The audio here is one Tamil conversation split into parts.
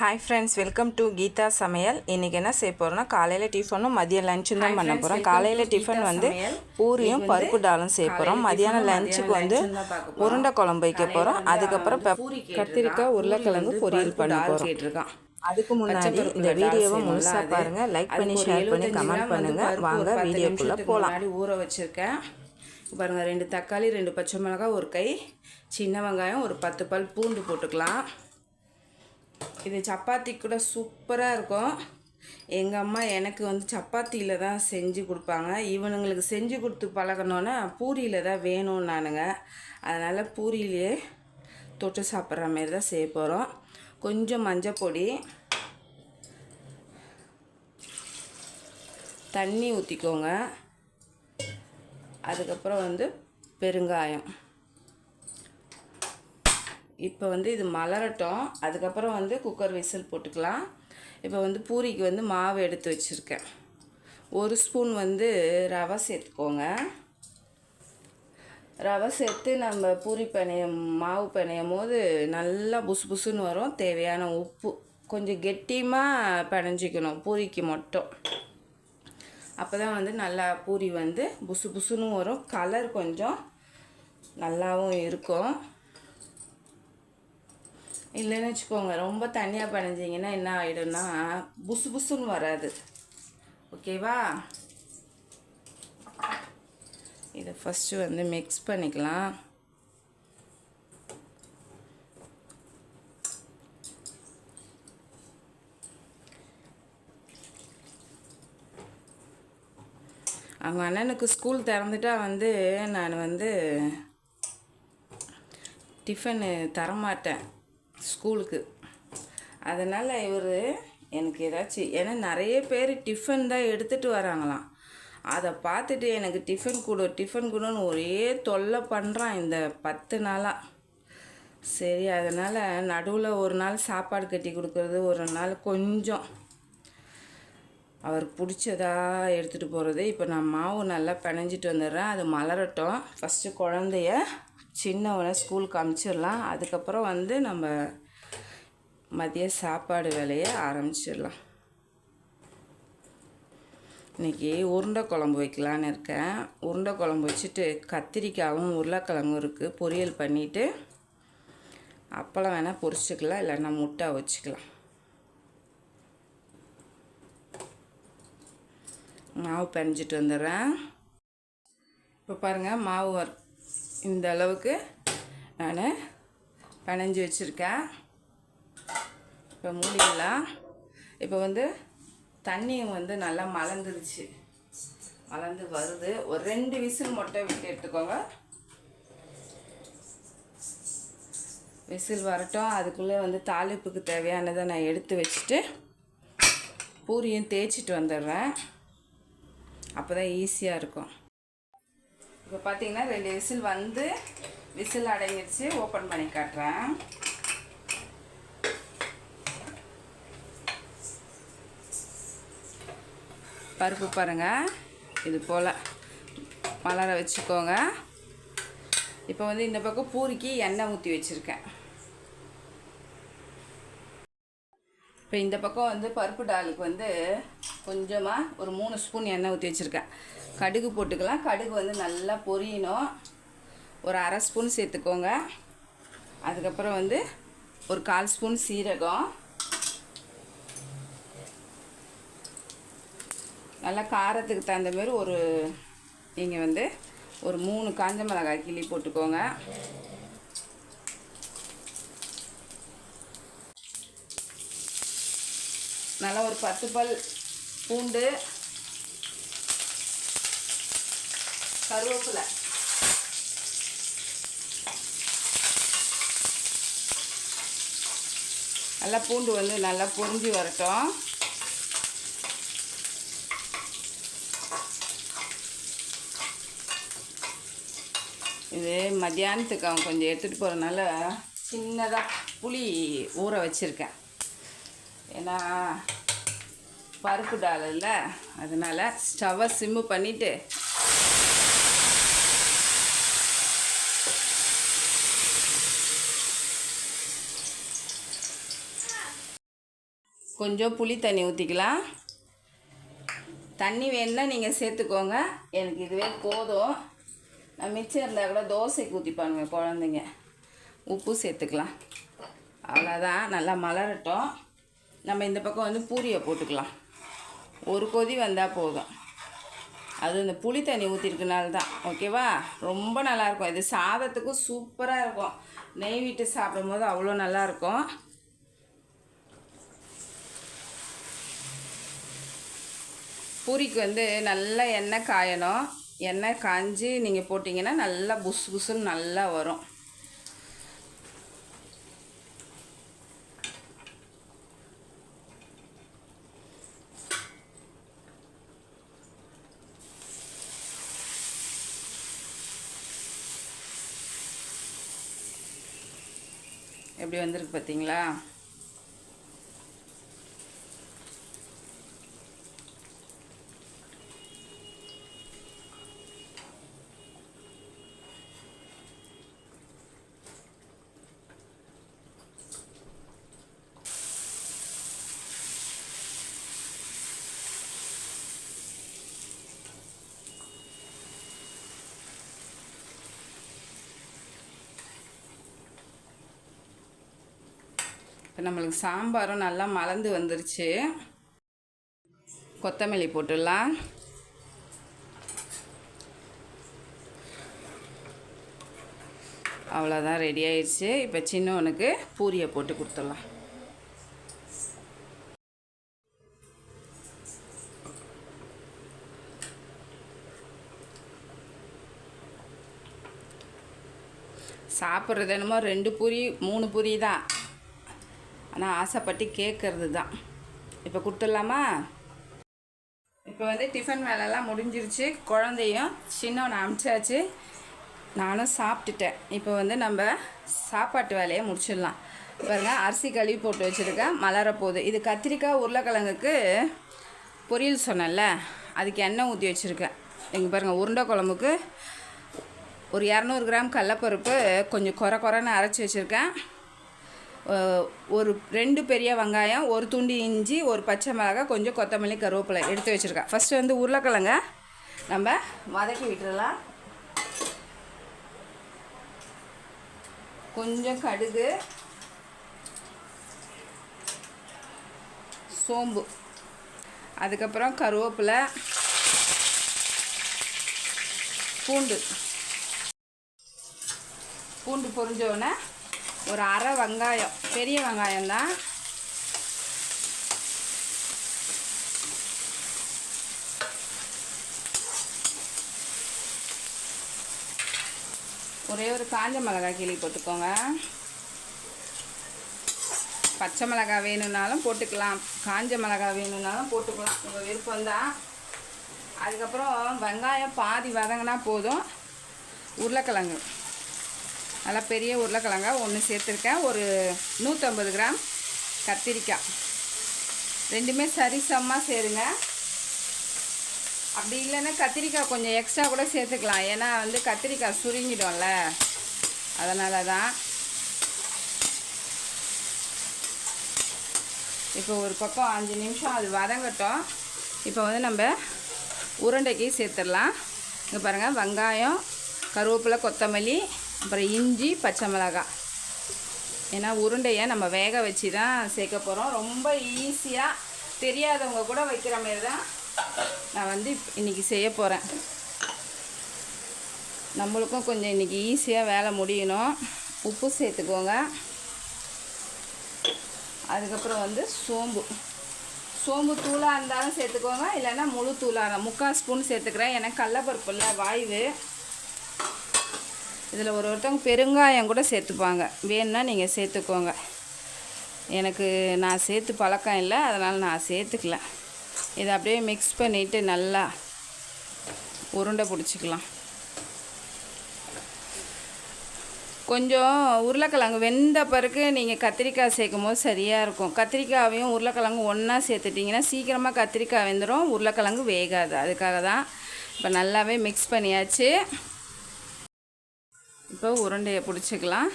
Hi friends welcome to Geetha சமையல் இன்றைக்கி என்ன செய்ய போகிறோம்னா காலையில் டிஃபனும் மதியம் லஞ்சும் தான் பண்ண போகிறோம் காலையில் டிஃபன் வந்து பூரியும் பருப்பு டாலும் செய்ய போகிறோம் மதியானம் லஞ்சுக்கு வந்து உருண்டை குழம்பு வைக்க போகிறோம் அதுக்கப்புறம் பெப் கத்திரிக்காய் உருளைக்கிழங்கு பொரியல் பண்ண போகிறோம் அதுக்கு முன்னாடி இந்த வீடியோவை முழுசாக பாருங்கள் லைக் பண்ணி ஷேர் பண்ணி கமெண்ட் பண்ணுங்கள் வாங்க வீடியோக்குள்ளே போகலாம் ஊற வச்சுருக்கேன். பாருங்கள் ரெண்டு தக்காளி ரெண்டு பச்சை மிளகாய் ஒரு கை சின்ன வெங்காயம் ஒரு பத்து பல் பூண்டு போட்டுக்கலாம். இது சப்பாத்தி கூட சூப்பராக இருக்கும். எங்கள் அம்மா எனக்கு வந்து சப்பாத்தியில் தான் செஞ்சு கொடுப்பாங்க. இவனுங்களுக்கு செஞ்சு கொடுத்து பழகணுன்னா பூரியில் தான் வேணும் நானுங்க அதனால் பூரியிலே தொட்டு சாப்பிட்ற மாதிரி தான் செய்ய போகிறோம் கொஞ்சம் மஞ்சள் பொடி தண்ணி ஊற்றிக்கோங்க அதுக்கப்புறம் வந்து பெருங்காயம். இப்போ வந்து இது மலரட்டும். அதுக்கப்புறம் வந்து குக்கர் விசில் போட்டுக்கலாம். இப்போ வந்து பூரிக்கு வந்து மாவு எடுத்து வச்சுருக்கேன். ஒரு ஸ்பூன் வந்து ரவை சேர்த்துக்கோங்க. ரவை சேர்த்து நம்ம பூரி பனையம் மாவு பனையும் போது நல்லா புசு புசுன்னு வரும். தேவையான உப்பு கொஞ்சம் கெட்டியமாக பனைஞ்சிக்கணும் பூரிக்கு மட்டும். அப்போ தான் வந்து நல்லா பூரி வந்து புசு புசுன்னு வரும். கலர் கொஞ்சம் நல்லாவும் இருக்கும். இல்லைன்னு வச்சுக்கோங்க ரொம்ப தனியாக பிணைஞ்சிங்கன்னா என்ன ஆகிடும்னா புசு புசுன்னு வராது. ஓகேவா? இதை ஃபஸ்ட்டு வந்து மிக்ஸ் பண்ணிக்கலாம். அவங்க அண்ணனுக்கு ஸ்கூல் திறந்துட்டா வந்து நான் வந்து டிஃபனு தரமாட்டேன். ஸ்கூலுக்கு. அதனால் இவர் எனக்கு ஏதாச்சும் ஏன்னா நிறைய பேர் டிஃபன் தான் எடுத்துகிட்டு வராங்களாம். அதை பார்த்துட்டு எனக்கு டிஃபன் கொடு டிஃபன் கொடுன்னு ஒரே தொல்லை பண்ணுறான் இந்த பத்து நாளாக சரி அதனால் நடுவில் ஒரு நாள் சாப்பாடு கட்டி கொடுக்குறது ஒரு நாள் கொஞ்சம். அவருக்கு பிடிச்சதா எடுத்துகிட்டு போகிறது இப்போ நான் மாவு நல்லா பிணைஞ்சிட்டு வந்துடுறேன். அது மலரட்டும். ஃபஸ்ட்டு குழந்தைய சின்னவனை ஸ்கூலுக்கு அமுச்சிடலாம். அதுக்கப்புறம் வந்து நம்ம மதிய சாப்பாடு வேலையை ஆரம்பிச்சிடலாம். இன்றைக்கி உருண்டை குழம்பு வைக்கலான்னு இருக்கேன். உருண்டை குழம்பு வச்சுட்டு கத்திரிக்காயும் உருளைக்கிழங்கும் இருக்குது பொரியல் பண்ணிவிட்டு அப்பளம் வேணால் பொரிச்சிக்கலாம் இல்லைன்னா முட்டை வச்சுக்கலாம். மாவு பிணைஞ்சிட்டு வந்துடுறேன். இப்போ பாருங்கள் மாவு வர் இந்த அளவுக்கு நான் பிணைஞ்சி வச்சுருக்கேன். இப்போ மூடிடலாம். இப்போ வந்து தண்ணியும் வந்து நல்லா மலர்ந்துருச்சு. மலர்ந்து வருது. ஒரு ரெண்டு விசில் மொட்டை விட்டு எடுத்துக்கோங்க. விசில் வரட்டும். அதுக்குள்ளே வந்து தாளிப்புக்கு தேவையானதை நான் எடுத்து வச்சுட்டு பூரியும் தேய்ச்சிட்டு வந்துடுறேன். அப்போ தான் ஈஸியாக இருக்கும். இப்போ பார்த்தீங்கன்னா ரெண்டு விசில் வந்து விசில் அடங்கிடுச்சு. ஓப்பன் பண்ணி காட்டுறேன். பருப்பு பாருங்கள் இது போல். மலர வச்சுக்கோங்க. இப்போ வந்து இந்த பக்கம் பூரிக்கு எண்ணெய் ஊற்றி வச்சுருக்கேன். இப்போ இந்த பக்கம் வந்து பருப்பு டாலுக்கு வந்து கொஞ்சமாக ஒரு மூணு ஸ்பூன் எண்ணெய் ஊற்றி வச்சுருக்கேன். கடுகு போட்டுக்கலாம். கடுகு வந்து நல்லா பொரியணும். ஒரு அரை ஸ்பூன் சேர்த்துக்கோங்க. அதுக்கப்புறம் வந்து ஒரு கால் ஸ்பூன் சீரகம். நல்லா காரத்துக்கு தகுந்த மாதிரி ஒரு நீங்கள் வந்து ஒரு மூணு காஞ்ச மிளகாய் கிள்ளி போட்டுக்கோங்க. நல்லா ஒரு பத்து பல் பூண்டு கருவேப்பிலை. நல்லா பூண்டு வந்து நல்லா பொரிஞ்சு வரட்டும். இது மத்தியானத்துக்கு அவன் கொஞ்சம் எடுத்துகிட்டு போகிறனால சின்னதாக புளி ஊற வச்சுருக்கேன். ஏன்னா பருப்பு டால் இல்லை அதனால் ஸ்டவ்வை சிம்மு பண்ணிவிட்டு கொஞ்சம் புளி தண்ணி ஊற்றிக்கலாம் தண்ணி வேணுன்னா நீங்கள் சேர்த்துக்கோங்க. எனக்கு இதுவே போதும். நான் மிச்சம் இருந்தால் கூட தோசைக்கு ஊற்றிப்பானுங்க குழந்தைங்க. உப்பு சேர்த்துக்கலாம். அவ்வளோதான் நல்லா மலரட்டும். நம்ம இந்த பக்கம் வந்து பூரியை போட்டுக்கலாம். ஒரு கொதி வந்தால் போதும். அது இந்த புளி தண்ணி ஊற்றிருக்கனால தான் ஓகேவா? ரொம்ப நல்லாயிருக்கும் இது சாதத்துக்கும் சூப்பராக இருக்கும். நெய் விட்டு சாப்பிடும்போது அவ்வளோ நல்லாயிருக்கும் பூரிக்கு வந்து நல்லா எண்ணெய் காயணும். எண்ணெய் காஞ்சி நீங்கள் போட்டிங்கன்னா நல்லா புஸ் புசுன்னு நல்லா வரும். எப்படி வந்திருக்கு பார்த்தீங்களா? இப்போ நம்மளுக்கு சாம்பாரும் நல்லா மலர்ந்து வந்துருச்சு. கொத்தமல்லி போட்டுடலாம். அவ்வளோதான் ரெடி ஆயிடுச்சு. இப்போ சின்னவனுக்கு பூரியை போட்டு கொடுத்துடலாம். சாப்பிட்றது என்னமோ ரெண்டு பூரி மூணு பூரி தான். ஆனால் ஆசைப்பட்டு கேட்குறது தான் இப்போ கொடுத்துடலாமா? இப்போ வந்து டிஃபன் வேலைலாம் முடிஞ்சிருச்சு. குழந்தையும் சின்னவனை அமிச்சாச்சு. நானும் சாப்பிட்டுட்டேன். இப்போ வந்து நம்ம சாப்பாட்டு வேலையை முடிச்சிடலாம். பாருங்க அரிசி கழுவி போட்டு வச்சுருக்கேன். மலரப்போகுது இது கத்திரிக்காய் உருளைக்கிழங்குக்கு பொரியல் சொன்னேன்ல அதுக்கு எண்ணெய் ஊற்றி வச்சுருக்கேன். இங்கே பாருங்கள் உருண்டை குழம்புக்கு ஒரு இரநூறு கிராம் கடலப்பருப்பு கொஞ்சம் குறை குறைன்னு அரைச்சி வச்சுருக்கேன். ஒரு ரெண்டு பெரிய வெங்காயம் ஒரு துண்டு இஞ்சி ஒரு பச்சை மிளகாய் கொஞ்சம் கொத்தமல்லி கருவேப்பிலை எடுத்து வச்சுருக்கேன். ஃபஸ்ட்டு வந்து உருளைக்கிழங்க. நம்ம வதக்கி விட்டுடலாம் கொஞ்சம் கடுகு சோம்பு அதுக்கப்புறம் கருவேப்பிலை பூண்டு. பூண்டு பொரிஞ்சோடனே ஒரு அரை வெங்காயம். பெரிய வெங்காயம் தான். ஒரே ஒரு காஞ்ச மிளகாய் கிளி போட்டுக்கோங்க. பச்சை மிளகாய் வேணும்னாலும் போட்டுக்கலாம். காஞ்ச மிளகாய் வேணும்னாலும் போட்டுக்கலாம். உங்கள் விருப்பம்தான் அதுக்கப்புறம் வெங்காயம் பாதி வதங்கினா போதும். உருளைக்கிழங்கு. நல்லா பெரிய உருளைக்கிழங்கா ஒன்று சேர்த்துருக்கேன். ஒரு நூற்றம்பது கிராம் கத்திரிக்காய். ரெண்டுமே சரிசமமாக சேருங்க. அப்படி இல்லைன்னா கத்திரிக்காய் கொஞ்சம் எக்ஸ்ட்ரா கூட சேர்த்துக்கலாம். ஏன்னா வந்து கத்திரிக்காய் சுருங்கிடும்ல. அதனால தான் இப்போ ஒரு பக்கம் அஞ்சு நிமிஷம் அது வதங்கட்டும். இப்போ வந்து நம்ம உருண்டைக்கு சேர்த்துடலாம். இங்கே பாருங்கள் வெங்காயம் கருவேப்பிலை கொத்தமல்லி அப்புறம் இஞ்சி பச்சை மிளகாய் ஏன்னா உருண்டையை நம்ம வேக வச்சு தான் சேர்க்க போகிறோம் ரொம்ப ஈஸியாக தெரியாதவங்க கூட வைக்கிற மாதிரி தான் நான் வந்து இன்றைக்கி செய்ய போகிறேன் நம்மளுக்கும் கொஞ்சம் இன்றைக்கி ஈஸியாக வேலை முடியணும். உப்பு சேர்த்துக்கோங்க. அதுக்கப்புறம் வந்து சோம்பு. சோம்பு தூளாக இருந்தாலும் சேர்த்துக்கோங்க. இல்லைன்னா முழு தூளாக முக்கால் ஸ்பூன் சேர்த்துக்கிறேன். ஏன்னா கடலப்பருப்பு இல்லை வாய்வு. இதில் ஒரு ஒருத்தவங்க பெருங்காயம் கூட சேர்த்துப்பாங்க. வேணும்னா நீங்கள் சேர்த்துக்கோங்க. எனக்கு நான் சேர்த்து பழக்கம் இல்லை அதனால் நான் சேர்த்துக்கல. இதை அப்படியே மிக்ஸ் பண்ணிவிட்டு நல்லா உருண்டை பிடிச்சிக்கலாம். கொஞ்சம் உருளைக்கிழங்கு வெந்த பிறகு நீங்கள் கத்திரிக்காய் சேர்க்கும் போது சரியாக இருக்கும். கத்திரிக்காயையும் உருளைக்கிழங்கு ஒன்றா சேர்த்துட்டிங்கன்னா சீக்கிரமாக கத்திரிக்காய் வெந்துடும் உருளைக்கிழங்கு வேகாது. அதுக்காக தான் இப்போ நல்லாவே மிக்ஸ் பண்ணியாச்சு. இப்போ உருண்டையை பிடிச்சிக்கலாம்.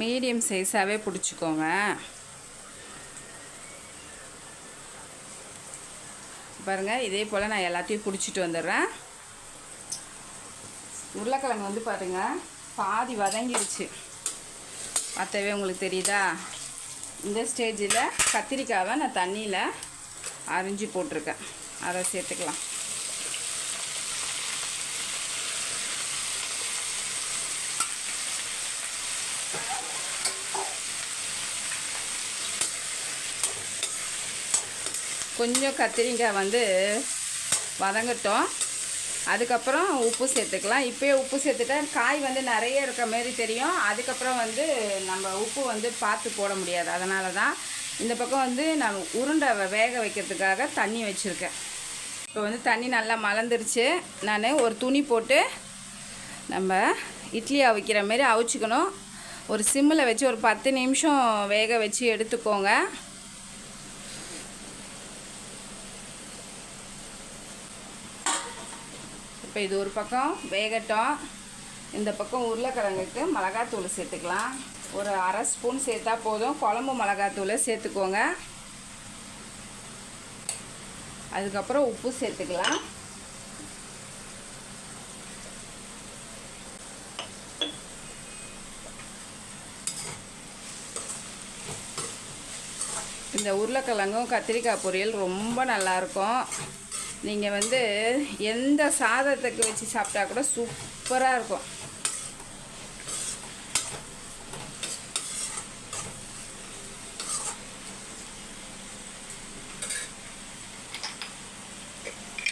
மீடியம் சைஸாகவே பிடிச்சிக்கோங்க. பாருங்கள் இதே போல் நான் எல்லாத்தையும் பிடிச்சிட்டு வந்துடுறேன். உருளைக்கிழங்கு வந்து பாருங்க பாதி வதங்கிடுச்சு மற்றவே உங்களுக்கு தெரியுதா? இந்த ஸ்டேஜில் கத்திரிக்காவை நான் தண்ணியில் அரிஞ்சு போட்டிருக்கேன். அதை சேர்த்துக்கலாம். கொஞ்சம் கத்திரிக்காய் வந்து வதங்கட்டும். அதுக்கப்புறம் உப்பு சேர்த்துக்கலாம். இப்போயே உப்பு சேர்த்துட்டா காய் வந்து நிறைய இருக்க மாரி தெரியும். அதுக்கப்புறம் வந்து நம்ம உப்பு வந்து பார்த்து போட முடியாது. அதனால தான் இந்த பக்கம் வந்து நான் உருண்டை வேக வைக்கிறதுக்காக தண்ணி வச்சுருக்கேன். இப்போ வந்து தண்ணி நல்லா மலர்ந்துருச்சு. நான் ஒரு துணி போட்டு நம்ம இட்லி அவிக்கிற மாரி அவிச்சிக்கணும். ஒரு சிம்மில் வச்சு ஒரு பத்து நிமிஷம் வேக வச்சு எடுத்துக்கோங்க. இப்போ இது ஒரு பக்கம் வேகட்டும். இந்த பக்கம் உருளைக்கிழங்குக்கு மிளகாத்தூள் சேர்த்துக்கலாம். ஒரு அரை ஸ்பூன் சேர்த்தா போதும். குழம்பு மிளகாத்தூளை சேர்த்துக்கோங்க. அதுக்கப்புறம் உப்பு சேர்த்துக்கலாம். இந்த உருளைக்கிழங்கும் கத்திரிக்காய் பொரியல் ரொம்ப நல்லாயிருக்கும் நீங்கள் வந்து எந்த சாதத்துக்கு வச்சு சாப்பிட்டா கூட சூப்பராக இருக்கும்.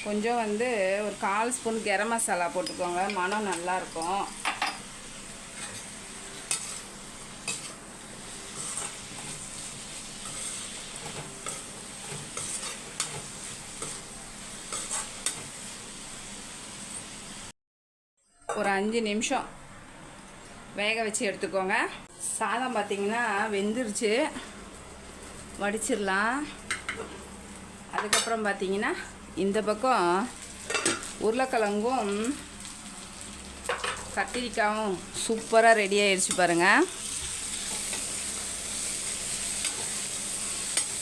கொஞ்சம் வந்து ஒரு கால் ஸ்பூன் கரம் மசாலா போட்டுக்கோங்க. மனம் நல்லாயிருக்கும் அஞ்சு நிமிஷம். வேக வச்சு எடுத்துக்கோங்க. சாதம் பார்த்தீங்கன்னா வெந்துருச்சு. வடிச்சிடலாம். அதுக்கப்புறம் பார்த்தீங்கன்னா இந்த பக்கம் உருளைக்கிழங்கும் கத்திரிக்காயும் சூப்பராக ரெடி ஆயிடுச்சு பாருங்கள்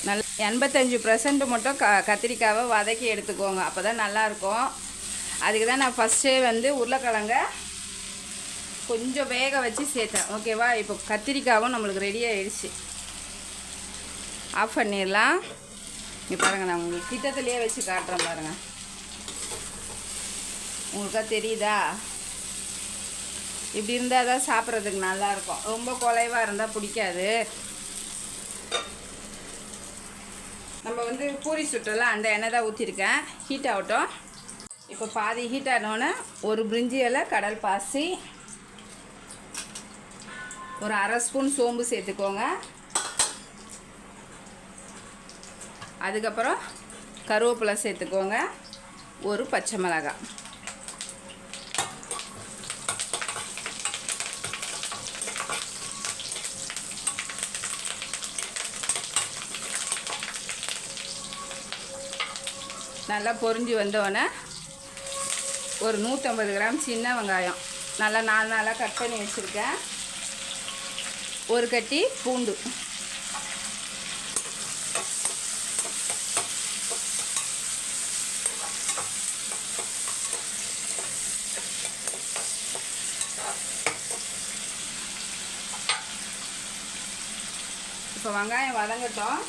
நல்ல எண்பத்தஞ்சு பர்சன்ட் மட்டும் க கத்திரிக்காவை வதக்கி எடுத்துக்கோங்க. அப்போ தான் நல்லாயிருக்கும். அதுக்கு தான் நான் ஃபஸ்ட்டே வந்து உருளைக்கிழங்க கொஞ்சம் வேக வச்சு சேர்த்தேன். ஓகேவா இப்போ கத்திரிக்காவும் நம்மளுக்கு ரெடி ஆகிடுச்சு ஆஃப் பண்ணிடலாம். இங்கே பாருங்கள் நான் உங்களுக்கு கிட்டத்துலேயே வச்சு காட்டுறேன் பாருங்கள் உங்களுக்காக தெரியுதா? இப்படி இருந்தால் தான் சாப்பிட்றதுக்கு நல்லாயிருக்கும் ரொம்ப குலைவாக இருந்தால் பிடிக்காது. நம்ம வந்து பூரி சுட்டெல்லாம் அந்த எண்ணெய் தான் ஊற்றிருக்கேன் ஹீட் ஆகட்டும். இப்போ பாதி ஹீட் ஆனோடனே ஒரு பிரிஞ்சி இலை கடல் பாசி ஒரு அரை ஸ்பூன் சோம்பு சேர்த்துக்கோங்க. அதுக்கப்புறம் கருவேப்பிலை சேர்த்துக்கோங்க. ஒரு பச்சை மிளகாய். நல்லா பொரிஞ்சு வந்தோடனே ஒரு நூற்றம்பது கிராம் சின்ன வெங்காயம். நல்லா நாலு நாளாக கட் பண்ணி வச்சுருக்கேன். ஒரு கட்டி பூண்டு. இப்போ வெங்காயம் வதங்கட்டும்.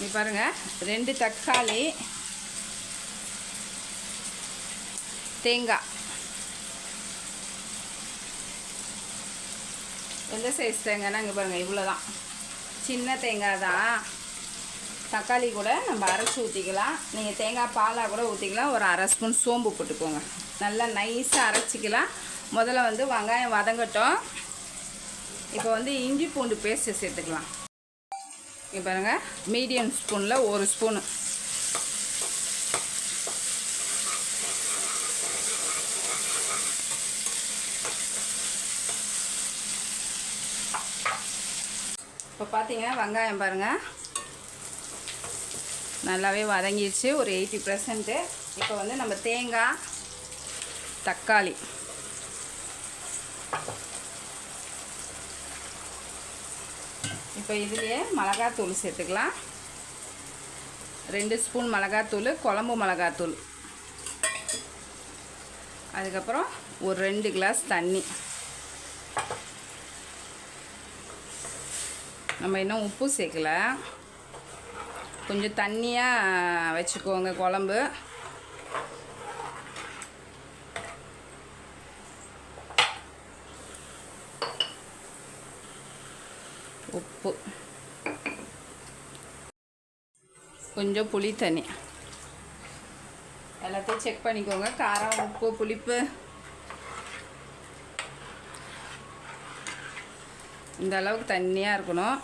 நீ பாருங்கள் ரெண்டு தக்காளி தேங்காய். எந்த சைஸ் தேங்காய்னா இங்கே பாருங்கள் இவ்வளோ தான் சின்ன தேங்காய் தான். தக்காளி கூட நம்ம அரைச்சி ஊற்றிக்கலாம் நீங்கள் தேங்காய் பாலாக கூட ஊற்றிக்கலாம் ஒரு அரை ஸ்பூன் சோம்பு போட்டுக்கோங்க. நல்லா நைஸாக அரைச்சிக்கலாம். முதல்ல வந்து வெங்காயம் வதங்கட்டும். இப்போ வந்து இஞ்சி பூண்டு பேஸ்ட்டு சேர்த்துக்கலாம். இங்கே பாருங்கள் மீடியம் ஸ்பூனில் ஒரு ஸ்பூனு. இப்போ பார்த்தீங்க வெங்காயம் பாருங்கள் நல்லாவே வதங்கிடுச்சு ஒரு எயிட்டி பர்சன்ட்டு இப்போ வந்து நம்ம தேங்காய் தக்காளி. இப்போ இதுலேயே மிளகாத்தூள் சேர்த்துக்கலாம். ரெண்டு ஸ்பூன் மிளகாத்தூள் குழம்பு மிளகாத்தூள். அதுக்கப்புறம் ஒரு ரெண்டு கிளாஸ் தண்ணி. நம்ம இன்னும் உப்பு சேர்க்கல. கொஞ்சம் தண்ணியாக வச்சுக்கோங்க குழம்பு. உப்பு. கொஞ்சம் புளி தண்ணி எல்லாத்தையும் செக் பண்ணிக்கோங்க. காரம் உப்பு புளிப்பு. இந்த அளவுக்கு தண்ணியாக இருக்கணும்.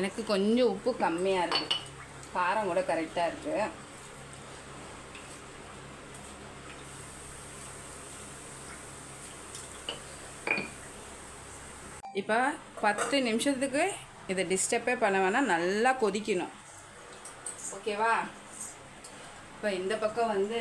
எனக்கு கொஞ்சம் உப்பு கம்மியாக இருக்குது காரம் கூட கரெக்டாக இருக்குது இப்போ பத்து நிமிஷத்துக்கு இதை டிஸ்டர்பே பண்ண வேணாம். நல்லா கொதிக்கணும். ஓகேவா? இப்போ இந்த பக்கம் வந்து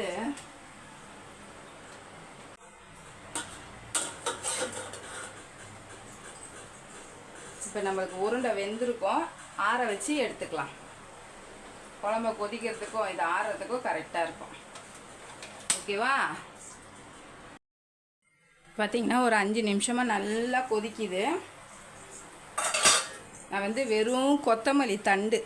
இப்போ நம்மளுக்கு உருண்டை வெந்திருக்கும். ஆற வச்சு எடுத்துக்கலாம். குழம்ப கொதிக்கிறதுக்கும் இது ஆறுறதுக்கும் கரெக்டாக இருக்கும். ஓகேவா? பார்த்தீங்கன்னா ஒரு அஞ்சு நிமிஷமாக நல்லா கொதிக்குது. நான் வந்து வெறும் கொத்தமல்லி தண்டு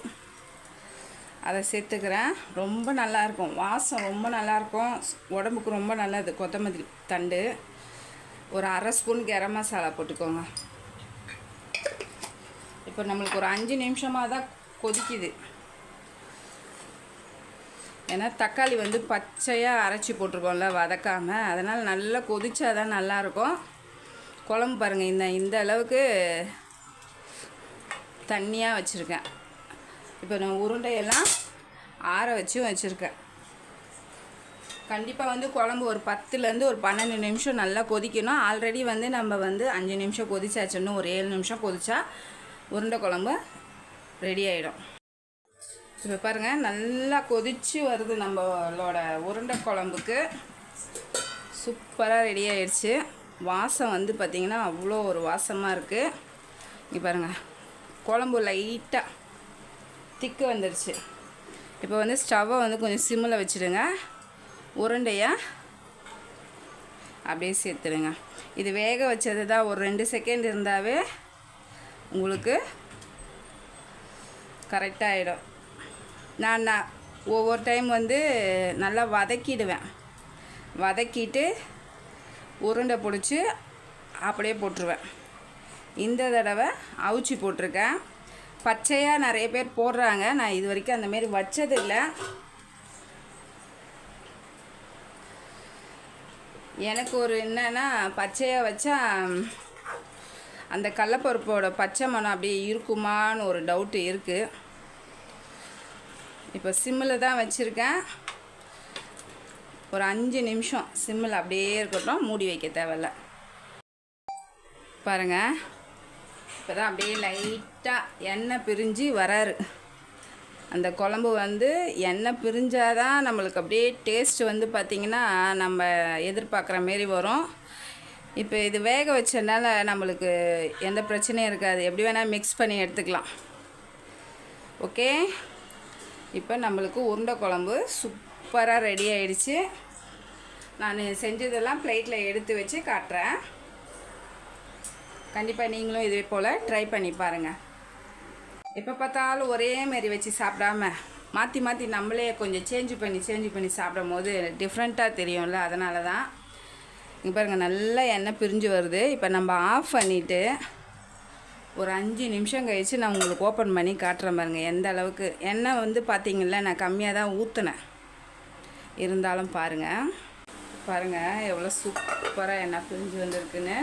அதை சேர்த்துக்கிறேன். ரொம்ப நல்லாயிருக்கும் வாசம் ரொம்ப நல்லாயிருக்கும் உடம்புக்கு ரொம்ப நல்லது கொத்தமல்லி தண்டு. ஒரு அரை ஸ்பூன் கரம் மசாலா போட்டுக்கோங்க. இப்போ நம்மளுக்கு ஒரு அஞ்சு நிமிஷமாக தான் கொதிக்குது. ஏன்னா தக்காளி வந்து பச்சையாக அரைச்சி போட்டிருக்கோம்ல வதக்காமல் அதனால் நல்லா கொதிச்சா தான் நல்லாயிருக்கும். குழம்பு பாருங்கள் இந்த இந்த அளவுக்கு தண்ணியாக வச்சுருக்கேன். இப்போ நான் உருண்டையெல்லாம் ஆற வச்சும் வச்சுருக்கேன். கண்டிப்பாக வந்து குழம்பு ஒரு பத்துலேருந்து ஒரு பன்னெண்டு நிமிஷம் நல்லா கொதிக்கணும். ஆல்ரெடி வந்து நம்ம வந்து அஞ்சு நிமிஷம் கொதிச்சாச்சுன்னு ஒரு ஏழு நிமிஷம் கொதிச்சா உருண்டை குழம்பு ரெடி ஆகிடும் இப்போ பாருங்கள் நல்லா கொதிச்சு வருது நம்மளோட உருண்டை குழம்புக்கு. சூப்பராக ரெடி ஆயிடுச்சு. வாசம் வந்து பார்த்திங்கன்னா அவ்வளோ ஒரு வாசமாக இருக்குது இங்கே பாருங்கள் குழம்பு லைட்டாக திக்கு வந்துடுச்சு இப்போ வந்து ஸ்டவ்வை வந்து கொஞ்சம் சிம்மில் வச்சுடுங்க. உருண்டையாக அப்படியே சேர்த்துடுங்க. இது வேக வச்சது தான் ஒரு ரெண்டு செகண்ட் இருந்தாவே உங்களுக்கு கரெக்டாக ஆகிடும் நான் நான் ஒவ்வொரு டைம் வந்து நல்லா வதக்கிடுவேன். வதக்கிட்டு உருண்டை பிடிச்சி அப்படியே போட்டுருவேன். இந்த தடவை அவுச்சி போட்டிருக்கேன். பச்சையாக நிறைய பேர் போடுறாங்க. நான் இது வரைக்கும் அந்தமாரி வச்சதில்லை எனக்கு ஒரு என்னென்னா பச்சையாக வச்சா அந்த கடலப்பருப்போட பச்சை மணம் அப்படியே இருக்குமான்னு ஒரு டவுட்டு இருக்குது இப்போ சிம்மில் தான் வச்சுருக்கேன். ஒரு அஞ்சு நிமிஷம் சிம்மில் அப்படியே இருக்கட்டும் மூடி வைக்க தேவையில்ல. பாருங்கள் இப்போ தான் அப்படியே லைட்டாக எண்ணெய் பிரிஞ்சு வராரு. அந்த குழம்பு வந்து எண்ணெய் பிரிஞ்சாதான் நம்மளுக்கு அப்படியே டேஸ்ட் வந்து பார்த்திங்கன்னா நம்ம எதிர்பார்க்குற மாரி வரும். இப்போ இது வேக வச்சனால நம்மளுக்கு எந்த பிரச்சனையும் இருக்காது. எப்படி வேணால் மிக்ஸ் பண்ணி எடுத்துக்கலாம். ஓகே இப்போ நம்மளுக்கு உருண்டை குழம்பு சூப்பராக ரெடி ஆயிடுச்சு. நான் செஞ்சதெல்லாம் பிளேட்டில் எடுத்து வச்சு காட்டுறேன். கண்டிப்பாக நீங்களும் இதே போல் ட்ரை பண்ணி பாருங்கள் எப்போ பார்த்தாலும் ஒரே மாரி வச்சு சாப்பிடாம மாற்றி மாற்றி நம்மளே கொஞ்சம் சேஞ்ச் பண்ணி சேஞ்ச் பண்ணி சாப்பிடும் போது டிஃப்ரெண்ட்டாக தெரியும்ல அதனால தான் இங்கே பாருங்கள் நல்லா எண்ணெய் பிரிஞ்சு வருது. இப்போ நம்ம ஆஃப் பண்ணிவிட்டு ஒரு அஞ்சு நிமிஷம் கழித்து நான் உங்களுக்கு ஓப்பன் பண்ணி காட்டுறேன் பாருங்கள் எந்த அளவுக்கு. எண்ணெய் வந்து பார்த்தீங்களா நான் கம்மியாக தான் ஊற்றுனேன் இருந்தாலும் பாருங்கள் பாருங்கள் எவ்வளோ சூப்பராக எண்ணெய் பிரிஞ்சு வந்திருக்குன்னு.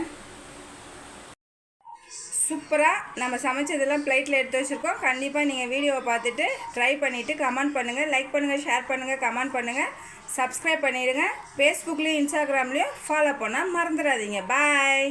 சூப்பராக நம்ம சமைச்சதெல்லாம் பிளேட்டில் எடுத்து வச்சுருக்கோம். கண்டிப்பாக நீங்கள் வீடியோவை பார்த்துட்டு ட்ரை பண்ணிவிட்டு கமெண்ட் பண்ணுங்கள் லைக் பண்ணுங்கள் ஷேர் பண்ணுங்கள் கமெண்ட் பண்ணுங்கள் சப்ஸ்கிரைப் பண்ணிடுங்க. ஃபேஸ்புக்லேயும் இன்ஸ்டாகிராம்லேயும் ஃபாலோ பண்ணால் மறந்துடாதீங்க. பாய்